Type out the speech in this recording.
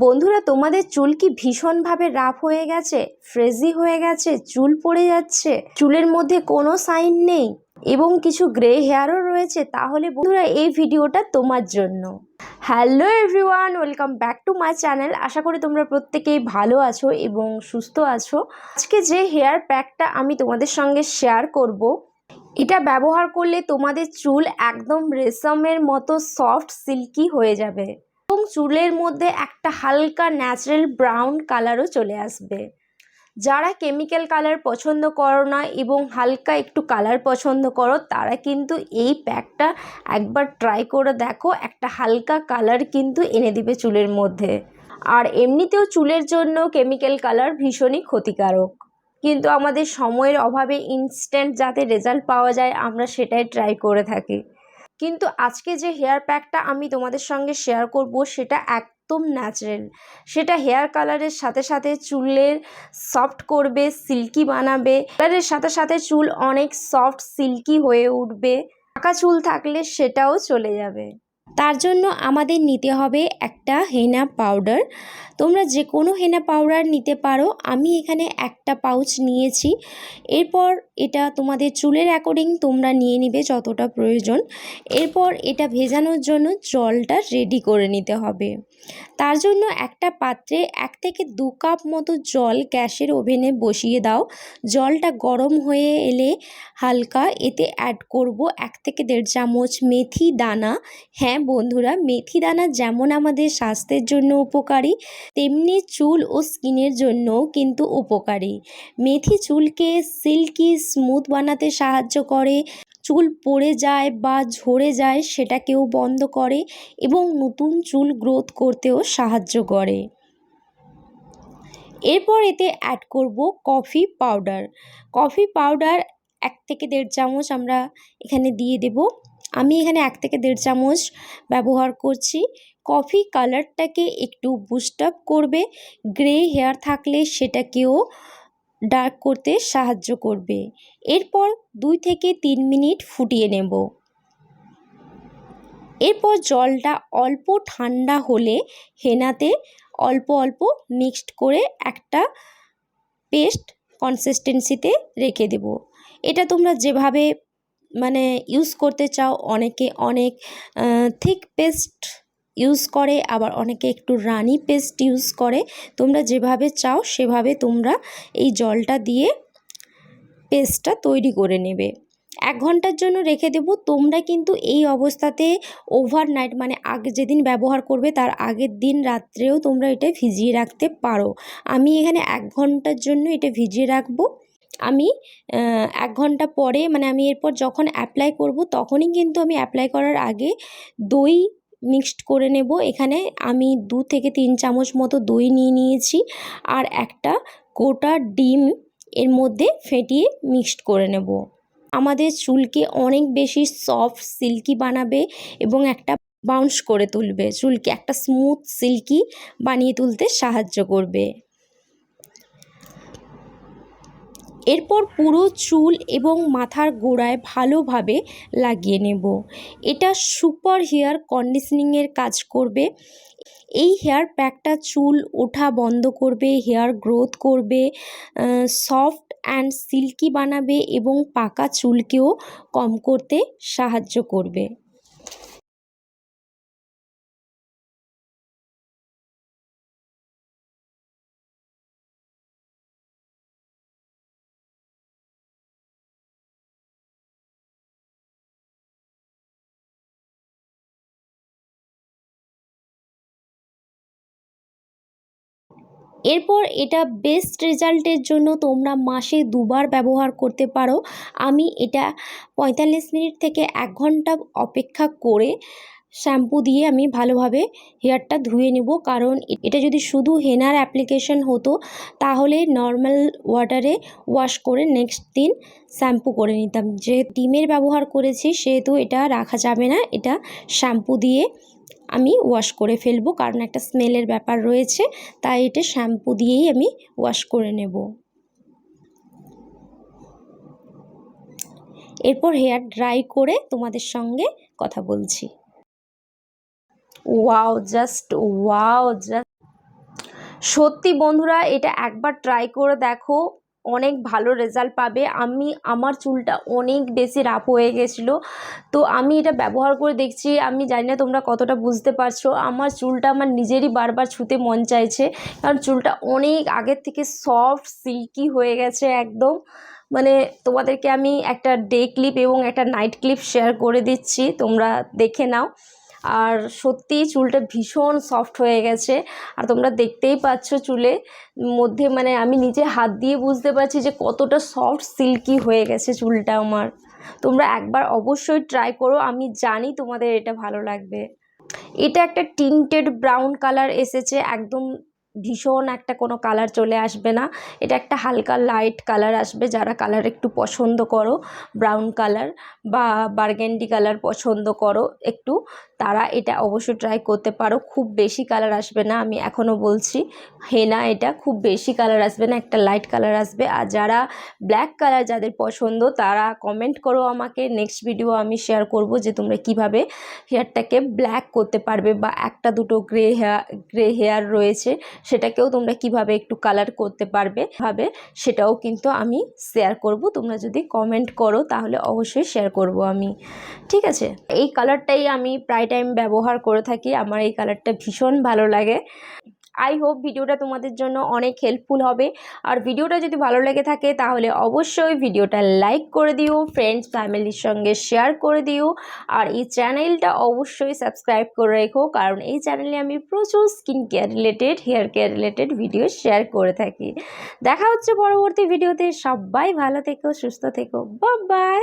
বন্ধুরা, তোমাদের চুল কি ভীষণভাবে রাফ হয়ে গেছে? ফ্রেজি হয়ে গেছে? চুল পড়ে যাচ্ছে? চুলের মধ্যে কোনো সাইন নেই? এবং কিছু গ্রে হেয়ারও রয়েছে? তাহলে বন্ধুরা, এই ভিডিওটা তোমার জন্য। Hello everyone, welcome back to my channel. আশা করি তোমরা প্রত্যেকেই ভালো আছো এবং সুস্থ আছো। আজকে যে হেয়ার প্যাকটা আমি তোমাদের সঙ্গে শেয়ার করব, এটা ব্যবহার করলে তোমাদের চুল একদম রেশমের মতো সফট, সিল্কি হয়ে যাবে। এবং চুলের মধ্যে একটা হালকা ন্যাচারাল ব্রাউন কালারও চলে আসবে। যারা কেমিক্যাল কালার পছন্দ করো না এবং হালকা একটু কালার পছন্দ করো, তারা কিন্তু এই প্যাকটা একবার ট্রাই করে দেখো, একটা হালকা কালার কিন্তু এনে দিবে চুলের মধ্যে। আর এমনিতেও চুলের জন্য কেমিক্যাল কালার ভীষণই ক্ষতিকারক। কিন্তু আমাদের সময়ের অভাবে ইনস্ট্যান্ট যাতে রেজাল্ট পাওয়া যায়, আমরা সেটাই ট্রাই করে থাকি। কিন্তু আজকে যে হেয়ার প্যাকটা আমি তোমাদের সঙ্গে শেয়ার করব, সেটা একদম ন্যাচারাল সেটা হেয়ার কালারের সাথে সাথে চুলের সফট করবে সিল্কি বানাবে। কালারের সাথে সাথে চুল অনেক সফট সিল্কি হয়ে উঠবে। পাকা চুল থাকলে সেটাও চলে যাবে। তার জন্য আমাদের নিতে হবে একটা হেনা পাউডার। তোমরা যে কোনো হেনা পাউডার নিতে পারো। আমি এখানে একটা পাউচ নিয়েছি। এরপর এটা তোমাদের চুলের অ্যাকর্ডিং তোমরা নিয়ে নিবে যতটা প্রয়োজন। এরপর এটা ভেজানোর জন্য জলটা রেডি করে নিতে হবে। তার জন্য একটা পাত্রে এক থেকে দু কাপ মতো জল গ্যাসের ওভেনে বসিয়ে দাও। জলটা গরম হয়ে এলে হালকা এতে অ্যাড করব এক থেকে দেড় চামচ মেথি দানা। হ্যাঁ বন্ধুরা, মেথি দানা যেমন আমাদের স্বাস্থ্যের জন্য উপকারী, তেমনি চুল ও স্কিনের জন্যও কিন্তু উপকারী। মেথি চুলকে সিল্কি স্মুথ বানাতে সাহায্য করে। চুল পড়ে যায় বা ঝরে যায় সেটাকেও বন্ধ করে এবং নতুন চুল গ্রোথ করতেও সাহায্য করে। এরপর এতে অ্যাড করব কফি পাউডার কফি পাউডার এক থেকে দেড় চামচ আমরা এখানে দিয়ে দেব। আমি এখানে এক থেকে দেড় চামচ ব্যবহার করছি। কফি কালারটাকে একটু বুস্ট আপ করবে। গ্রে হেয়ার থাকলে সেটাকেও ডার্ক করতে সাহায্য করবে। এরপর দুই থেকে তিন মিনিট ফুটিয়ে নেব। এরপর জলটা অল্প ঠান্ডা হলে হেনাতে অল্প অল্প মিক্সড করে একটা পেস্ট কনসিস্টেন্সিতে রেখে দেব। এটা তোমরা যেভাবে মানে ইউজ করতে চাও, অনেকে অনেক থিক পেস্ট ইউজ করে, আবার অনেকে একটু রানি পেস্ট ইউজ করে। তোমরা যেভাবে চাও, সেভাবে তোমরা এই জলটা দিয়ে পেস্টটা তৈরি করে নেবে। এক ঘণ্টার জন্য রেখে দেবো। তোমরা কিন্তু এই অবস্থাতে ওভারনাইট মানে আগে, যেদিন ব্যবহার করবে, তার আগের দিন রাত্রেও তোমরা এটা ভিজিয়ে রাখতে পারো। আমি এখানে এক ঘণ্টার জন্য এটা ভিজিয়ে রাখব। আমি এক ঘণ্টা পরে মানে আমি এরপর যখন অ্যাপ্লাই করব, তখনই কিন্তু আমি অ্যাপ্লাই করার আগে দই মিক্সড করে নেব। এখানে আমি দু থেকে তিন চামচ মতো দই নিয়ে নিয়েছি আর একটা গোটা ডিম এর মধ্যে ফেটিয়ে মিক্সড করে নেব। আমাদের চুলকে অনেক বেশি সফট, সিল্কি বানাবে এবং একটা বাউন্স করে তুলবে। চুলকে একটা স্মুথ, সিল্কি বানিয়ে তুলতে সাহায্য করবে। এরপর পুরো চুল এবং মাথার গোড়ায় ভালোভাবে লাগিয়ে নেব। এটা সুপার হেয়ার কন্ডিশনিংয়ের কাজ করবে। এই হেয়ার প্যাকটা চুল ওঠা বন্ধ করবে, হেয়ার গ্রোথ করবে সফট অ্যান্ড সিল্কি বানাবে এবং পাকা চুলকেও কম করতে সাহায্য করবে। এরপর এটা বেস্ট রেজাল্টের জন্য তোমরা মাসে দুবার ব্যবহার করতে পারো। আমি এটা পঁয়তাল্লিশ মিনিট থেকে এক ঘণ্টা অপেক্ষা করে শ্যাম্পু দিয়ে আমি ভালোভাবে হেয়ারটা ধুয়ে নেব। কারণ এটা যদি শুধু হেনার অ্যাপ্লিকেশন হতো, তাহলে নর্মাল ওয়াটারে ওয়াশ করে নেক্সট দিন শ্যাম্পু করে নিতাম। যে ডিমের ব্যবহার করেছি, সেহেতু এটা রাখা যাবে না। এটা শ্যাম্পু দিয়ে আমি ওয়াশ করে ফেলব, কারণ একটা স্মেলের ব্যাপার রয়েছে, তাই এটা শ্যাম্পু দিয়েই আমি ওয়াশ করে নেব। এরপর হেয়ার ড্রাই করে তোমাদের সঙ্গে কথা বলছি। ওয়াও জাস্ট ওয়াও জাস্ট সত্যি বন্ধুরা, এটা একবার ট্রাই করে দেখো। অনেক ভালো রেজাল্ট পাবে। আমি, আমার চুলটা অনেক বেশি রাফ হয়ে গেছিল। তো আমি এটা ব্যবহার করে দেখছি, আমি জানি না তোমরা কতটা বুঝতে পারছ। আমার চুলটা আমার নিজেরই বারবার ছুতে মন চাইছে, কারণ চুলটা অনেক আগের থেকে সফট সিল্কি হয়ে গেছে একদম। মানে তোমাদেরকে আমি একটা ডে ক্লিপ এবং একটা নাইট ক্লিপ শেয়ার করে দিচ্ছি, তোমরা দেখে নাও। আর সত্যিই চুলটা ভীষণ সফট হয়ে গেছে। আর তোমরা দেখতেই পাচ্ছ চুলে মধ্যে মানে আমি নিজে হাত দিয়ে বুঝতে পারছি যে কতটা সফট সিল্কি হয়ে গেছে চুলটা আমার। তোমরা একবার অবশ্যই ট্রাই করো, আমি জানি তোমাদের এটা ভালো লাগবে। এটা একটা টিন্টেড ব্রাউন কালার এসেছে, একদম ভীষণ একটা কোনো কালার চলে আসবে না। এটা একটা হালকা লাইট কালার আসবে, যারা কালার একটু পছন্দ করো ব্রাউন কালার বা বার্গেন্ডি কালার পছন্দ করো একটু। তারা এটা অবশ্যই ট্রাই করতে পারো। খুব বেশি কালার আসবে না, আমি এখনও বলছি। হেনা এটা খুব বেশি কালার আসবে না, একটা লাইট কালার আসবে। আর যারা ব্ল্যাক কালার যাদের পছন্দ, তারা কমেন্ট করো আমাকে। নেক্সট ভিডিও আমি শেয়ার করব যে তোমরা কীভাবে হেয়ারটাকে ব্ল্যাক করতে পারবে বা একটা দুটো গ্রে হেয়ার গ্রে হেয়ার রয়েছে, সেটাকেও তোমরা কীভাবে একটু কালার করতে পারবে ভাবে সেটাও কিন্তু আমি শেয়ার করব। তোমরা যদি কমেন্ট করো, তাহলে অবশ্যই শেয়ার করব আমি। ঠিক আছে? এই কালারটাই আমি প্রায় টাইম ব্যবহার করে থাকি। আমার এই কালারটা ভীষণ ভালো লাগে। আই হোপ ভিডিওটা তোমাদের জন্য অনেক হেল্পফুল হবে। আর ভিডিওটা যদি ভালো লেগে থাকে তাহলে অবশ্যই ভিডিওটা লাইক করে দিও ফ্রেন্ডস ফ্যামিলির সঙ্গে শেয়ার করে দিও। আর এই চ্যানেলটা অবশ্যই সাবস্ক্রাইব করে রেখো, কারণ এই চ্যানেলে আমি প্রচুর skin care related hair care related video share করে থাকি। দেখা হচ্ছে পরবর্তী ভিডিওতে সবাই ভালো থেকো, সুস্থ থেকো। বাই